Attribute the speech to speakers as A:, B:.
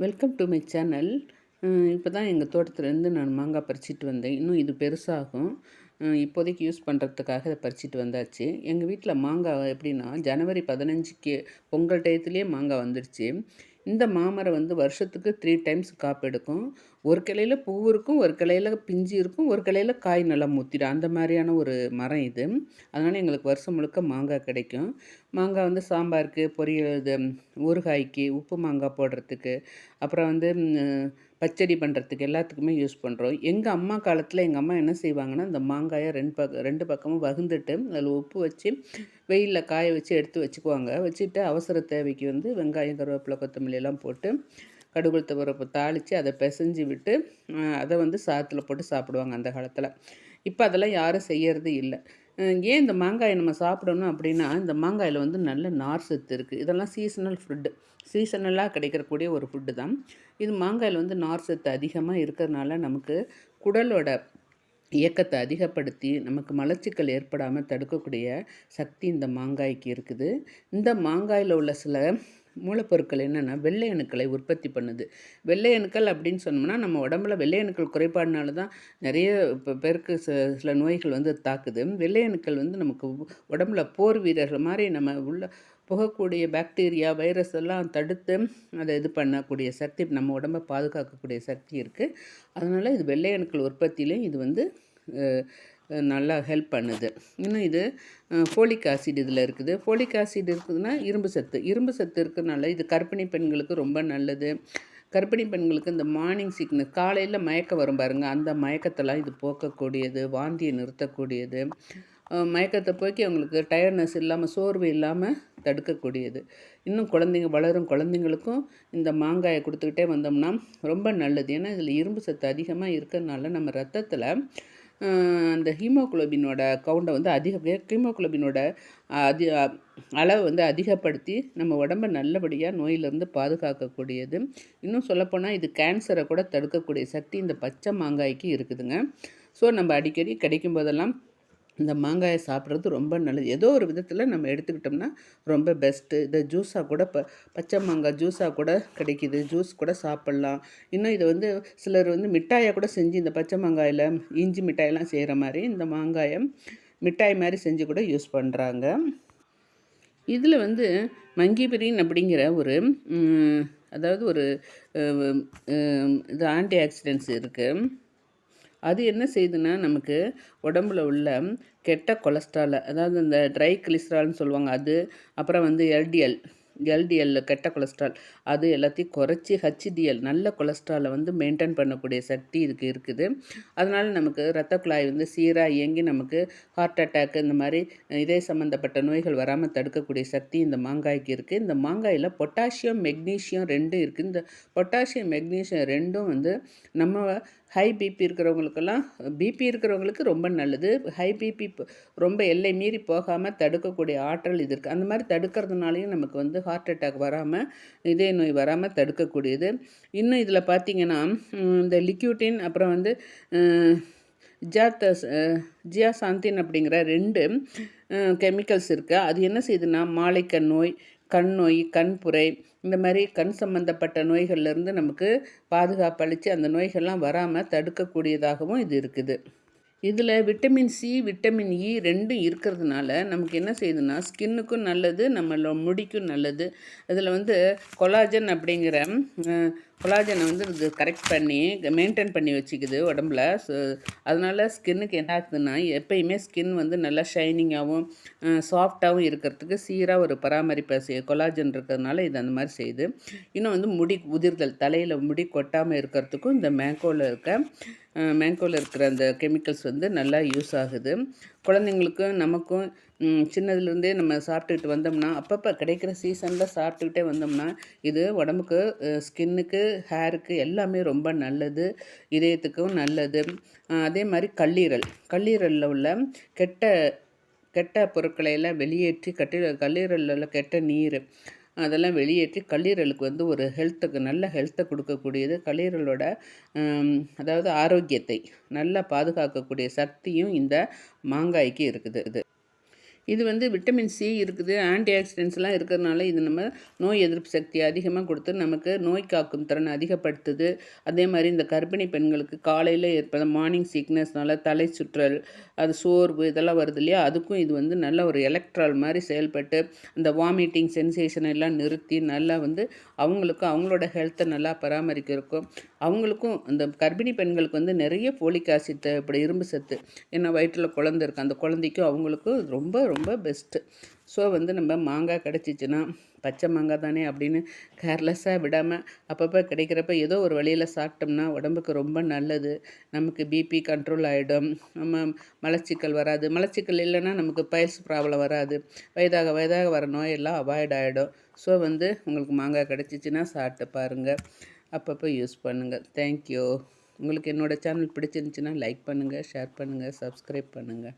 A: Welcome to my channel இப்போ தான் எங்கள் தோட்டத்துலேருந்து நான் மாங்காய் பறிச்சிட்டு வந்தேன். இன்னும் இது பெருசாகும். இப்போதைக்கு யூஸ் பண்ணுறதுக்காக இதை பறிச்சிட்டு வந்தாச்சு. எங்கள் வீட்டில் மாங்காய் எப்படின்னா ஜனவரி பதினஞ்சுக்கு பொங்கல் டயத்துலேயே மாங்காய் வந்துடுச்சு இந்த மாமரம் வந்து வருஷத்துக்கு த்ரீ டைம்ஸ் காப்பு எடுக்கும் ஒரு கிளையில் பூ இருக்கும் ஒரு கிளையில் பிஞ்சு இருக்கும் ஒரு கிளையில் காய் நல்லா முத்திடும். அந்த மாதிரியான ஒரு மரம் இது. அதனால் எங்களுக்கு வருஷம் முழுக்க மாங்காய் கிடைக்கும். மாங்காய் வந்து சாம்பாருக்கு பொரியல் இது ஊறுகாய்க்கு உப்பு மாங்காய் போடுறதுக்கு அப்புறம் வந்து பச்சடி பண்ணுறதுக்கு எல்லாத்துக்குமே யூஸ் பண்ணுறோம் எங்கள் அம்மா காலத்தில் எங்கள் அம்மா என்ன செய்வாங்கன்னா இந்த மாங்காயை ரெண்டு பக்கம் ரெண்டு பக்கமும் வகுந்துட்டு அதில் உப்பு வச்சு வெயிலில் காய வச்சு எடுத்து வச்சுக்குவாங்க. வச்சுட்டு அவசர தேவைக்கு வந்து வெங்காயம் கருவேப்பிலை கொத்தமல்லி எல்லாம் போட்டு கடுகுள் துவரப்பு தாளித்து அதை பிசைஞ்சு விட்டு அதை வந்து சாதத்தில் போட்டு சாப்பிடுவாங்க அந்த காலத்தில். இப்போ அதெல்லாம் யாரும் செய்யறது இல்லை. ஏன் இந்த மாங்காயை நம்ம சாப்பிடணும் அப்படின்னா இந்த மாங்காயில் வந்து நல்ல நார் சத்து இருக்குது இதெல்லாம் சீசனல் ஃபுட்டு சீசனலாக கிடைக்கக்கூடிய ஒரு ஃபுட்டு தான். இது மாங்காயில் வந்து நார் சத்து அதிகமாக இருக்கிறதுனால நமக்கு குடலோட இயக்கத்தை அதிகப்படுத்தி நமக்கு மலச்சிக்கல் ஏற்படாமல் தடுக்கக்கூடிய சக்தி இந்த மாங்காய்க்கு இருக்குது. இந்த மாங்காயில் உள்ள சில மூலப்பொருட்கள் என்னென்னா வெள்ளை அணுக்களை உற்பத்தி பண்ணுது. வெள்ளை அணுக்கள் அப்படின்னு சொன்னோம்னா நம்ம உடம்புல வெள்ளை அணுக்கள் குறைபாடுனால தான் நிறைய இப்போ பேருக்கு சில நோய்கள் வந்து தாக்குது. வெள்ளை அணுக்கள் வந்து நமக்கு உடம்புல போர் வீரர்கள் மாதிரி நம்ம உள்ள புகக்கூடிய பாக்டீரியா வைரஸ் எல்லாம் தடுத்து அதை இது பண்ணக்கூடிய சக்தி நம்ம உடம்பை பாதுகாக்கக்கூடிய சக்தி இருக்குது அதனால் இது வெள்ளை அணுக்கள் உற்பத்தியிலையும் இது வந்து நல்லா ஹெல்ப் பண்ணுது. இன்னும் இது ஃபோலிக் ஆசிட் இதில் இருக்குது. ஃபோலிக் ஆசிட் இருக்குதுன்னா இரும்பு சத்து. இரும்பு சத்து இருக்கிறதுனால இது கர்ப்பிணி பெண்களுக்கு ரொம்ப நல்லது. கர்ப்பிணி பெண்களுக்கு இந்த மார்னிங் சிக்னஸ் காலையில் மயக்கம் வரும் பாருங்கள் அந்த மயக்கத்தெல்லாம் இது போக்கக்கூடியது வாந்தியை நிறுத்தக்கூடியது. மயக்கத்தை போக்கி அவங்களுக்கு டயர்ட்னஸ் இல்லாமல் சோர்வு இல்லாமல் தடுக்கக்கூடியது. இன்னும் குழந்தைங்க வளரும் குழந்தைங்களுக்கும் இந்த மாங்காயை கொடுத்துக்கிட்டே வந்தோம்னா ரொம்ப நல்லது. ஏன்னா இதில் இரும்பு சத்து அதிகமாக இருக்கிறதுனால நம்ம ரத்தத்தில் அந்த ஹீமோகுளோபினோட கவுண்டை வந்து அதிக ஹீமோகுளோபினோட அதி அளவை வந்து அதிகப்படுத்தி நம்ம உடம்பை நல்லபடியாக நோயிலிருந்து பாதுகாக்கக்கூடியது. இன்னும் சொல்லப்போனால் இது கேன்சரை கூட தடுக்கக்கூடிய சக்தி இந்த பச்சை மாங்காய்க்கு இருக்குதுங்க. ஸோ நம்ம அடிக்கடி கிடைக்கும் போதெல்லாம் இந்த மாங்காயை சாப்பிட்றது ரொம்ப நல்லது. ஏதோ ஒரு விதத்தில் நம்ம எடுத்துக்கிட்டோம்னா ரொம்ப பெஸ்ட்டு இதை ஜூஸாக கூட ப பச்சை மாங்காய் ஜூஸாக கூட கிடைக்கிது. ஜூஸ் கூட சாப்பிட்லாம். இன்னும் இதை வந்து சிலர் வந்து மிட்டாயை கூட செஞ்சு இந்த பச்சை மாங்காயில் இஞ்சி மிட்டாயெல்லாம் செய்கிற மாதிரி இந்த மாங்காயை மிட்டாய் மாதிரி செஞ்சு கூட யூஸ் பண்ணுறாங்க இதில் வந்து மங்கிபிரின் அப்படிங்கிற ஒரு அதாவது ஒரு இது ஆன்டி ஆக்சிடென்ட்ஸ் இருக்குது அது என்ன செய்யுதுன்னா நமக்கு உடம்புல உள்ள கெட்ட கொலஸ்ட்ராலை அதாவது இந்த ட்ரை கிளிஸ்ட்ரால்னு சொல்லுவாங்க அது அப்புறம் வந்து எல்டிஎல் எல்டிஎல் கெட்ட கொலஸ்ட்ரால் அது எல்லாத்தையும் குறைச்சி ஹச்டிஎல் நல்ல கொலஸ்ட்ராலை வந்து மெயின்டைன் பண்ணக்கூடிய சக்தி இதுக்கு இருக்குது. அதனால் நமக்கு ரத்த குழாய் வந்து சீராக இயங்கி நமக்கு ஹார்ட் அட்டாக் இந்த மாதிரி இதய சம்மந்தப்பட்ட நோய்கள் வராமல் தடுக்கக்கூடிய சக்தி இந்த மாங்காய்க்கு இருக்குது இந்த மாங்காயில் பொட்டாசியம் மெக்னீஷியம் ரெண்டும் இருக்குது இந்த பொட்டாசியம் மெக்னீஷியம் ரெண்டும் வந்து நம்ம ஹை பிபி இருக்கிறவங்களுக்கெல்லாம் பிபி இருக்கிறவங்களுக்கு ரொம்ப நல்லது. ஹை பிபி ரொம்ப எல்லை மீறி போகாமல் தடுக்கக்கூடிய ஆற்றல் இது இருக்குது அந்த மாதிரி தடுக்கிறதுனாலையும் நமக்கு வந்து ஹார்ட் அட்டாக் வராமல் இதய நோய் வராமல் தடுக்கக்கூடியது. இன்னும் இதில் பார்த்தீங்கன்னா இந்த லிக்யூட்டின் அப்புறம் வந்து அஹ், ஜியாத்தஸ் ஜியாசாந்தின் அப்படிங்கிற ரெண்டு கெமிக்கல்ஸ் இருக்குது அது என்ன செய்யுதுன்னா மாலைக்கண் நோய் கண் நோய் கண்புரை இந்த மாதிரி கண் சம்பந்தப்பட்ட நோய்கள்லேருந்து நமக்கு பாதுகாப்பு அளித்து அந்த நோய்கள்லாம் வராமல் தடுக்கக்கூடியதாகவும் இது இருக்குது. இதில் விட்டமின் சி விட்டமின் இ ரெண்டும் இருக்கிறதுனால நமக்கு என்ன செய்யுதுன்னா ஸ்கின்னுக்கும் நல்லது நம்மளோட முடிக்கும் நல்லது. அதில் வந்து கொலாஜன் அப்படிங்கிற கொலாஜனை வந்து இது கரெக்ட் பண்ணி மெயின்டைன் பண்ணி வச்சுக்குது உடம்புல. ஸோ அதனால் ஸ்கின்னுக்கு என்ன ஆகுதுன்னா எப்பயுமே ஸ்கின் வந்து நல்லா ஷைனிங்காகவும் சாஃப்டாகவும் இருக்கிறதுக்கு சீராக ஒரு பராமரிப்பை செய் கொலாஜன் இருக்கிறதுனால இது அந்த மாதிரி செய்யுது. இன்னும் வந்து முடி உதிர்தல் தலையில் முடி கொட்டாமல் இருக்கிறதுக்கும் இந்த மேங்கோவில் இருக்க மேங்கோவில் இருக்கிற அந்த கெமிக்கல்ஸ் வந்து நல்லா யூஸ் ஆகுது. குழந்தைங்களுக்கும் நமக்கும் சின்னதுலேருந்தே நம்ம சாப்பிட்டுக்கிட்டு வந்தோம்னா அப்பப்போ கிடைக்கிற சீசனில் சாப்பிட்டுக்கிட்டே வந்தோம்னா இது உடம்புக்கு ஸ்கின்னுக்கு ஹேருக்கு எல்லாமே ரொம்ப நல்லது இதயத்துக்கும் நல்லது. அதே மாதிரி கல்லீரல். கல்லீரலில் உள்ள கெட்ட கெட்ட பொருட்களை எல்லாம் வெளியேற்றி கட்டி கல்லீரலில் உள்ள கெட்ட நீர் அதெல்லாம் வெளியேற்றி கல்லீரலுக்கு வந்து ஒரு ஹெல்த்துக்கு நல்ல ஹெல்த்தை கொடுக்கக்கூடியது. கல்லீரலோட அதாவது ஆரோக்கியத்தை நல்லா பாதுகாக்கக்கூடிய சக்தியும் இந்த மாங்காய்க்கு இருக்குது. இது இது வந்து விட்டமின் சி இருக்குது ஆன்டி ஆக்சிடென்ட்ஸ்லாம் இருக்கிறதுனால இது நம்ம நோய் எதிர்ப்பு சக்தி அதிகமாக கொடுத்து நமக்கு நோய் காக்கும் திறன் அதிகப்படுத்துது. அதே மாதிரி இந்த கர்ப்பிணி பெண்களுக்கு காலையில் ஏற்பட மார்னிங் சீக்னஸ்னால தலை சுற்றல் அது சோர்வு இதெல்லாம் வருது இல்லையா? அதுக்கும் இது வந்து நல்ல ஒரு எலக்ட்ரால் மாதிரி செயல்பட்டு அந்த வாமிட்டிங் சென்சேஷன் எல்லாம் நிறுத்தி நல்லா வந்து அவங்களுக்கும் அவங்களோட ஹெல்த்தை நல்லா பராமரிக்க இருக்கும் அவங்களுக்கும் அந்த கர்ப்பிணி பெண்களுக்கு வந்து நிறைய போலிக் ஆசிட் இப்படி இரும்பு சத்து ஏன்னா வயிற்றில் குழந்தை இருக்குது அந்த குழந்தைக்கும் அவங்களுக்கும் ரொம்ப ரொம்ப பெஸ்ட்டு ஸோ வந்து நம்ம மாங்காய் கிடச்சிச்சின்னா பச்சை மாங்காய் தானே அப்படின்னு கேர்லெஸ்ஸாக விடாமல் அப்பப்போ கிடைக்கிறப்ப ஏதோ ஒரு வழியில் சாப்பிட்டோம்னா உடம்புக்கு ரொம்ப நல்லது. நமக்கு பிபி கண்ட்ரோல் ஆகிடும் நம்ம மலச்சிக்கல் வராது. மலச்சிக்கல் இல்லைன்னா நமக்கு பைல்ஸ் ப்ராப்ளம் வராது. வயதாக வயதாக வர நோயெல்லாம் அவாய்ட் ஆகிடும் ஸோ வந்து உங்களுக்கு மாங்காய் கிடச்சிச்சின்னா சாப்பிட்டு பாருங்கள் அப்பப்போ யூஸ் பண்ணுங்கள் தேங்க்யூ உங்களுக்கு என்னோடய சேனல் பிடிச்சிருந்துச்சின்னா லைக் பண்ணுங்கள் ஷேர் பண்ணுங்கள் சப்ஸ்கிரைப் பண்ணுங்கள்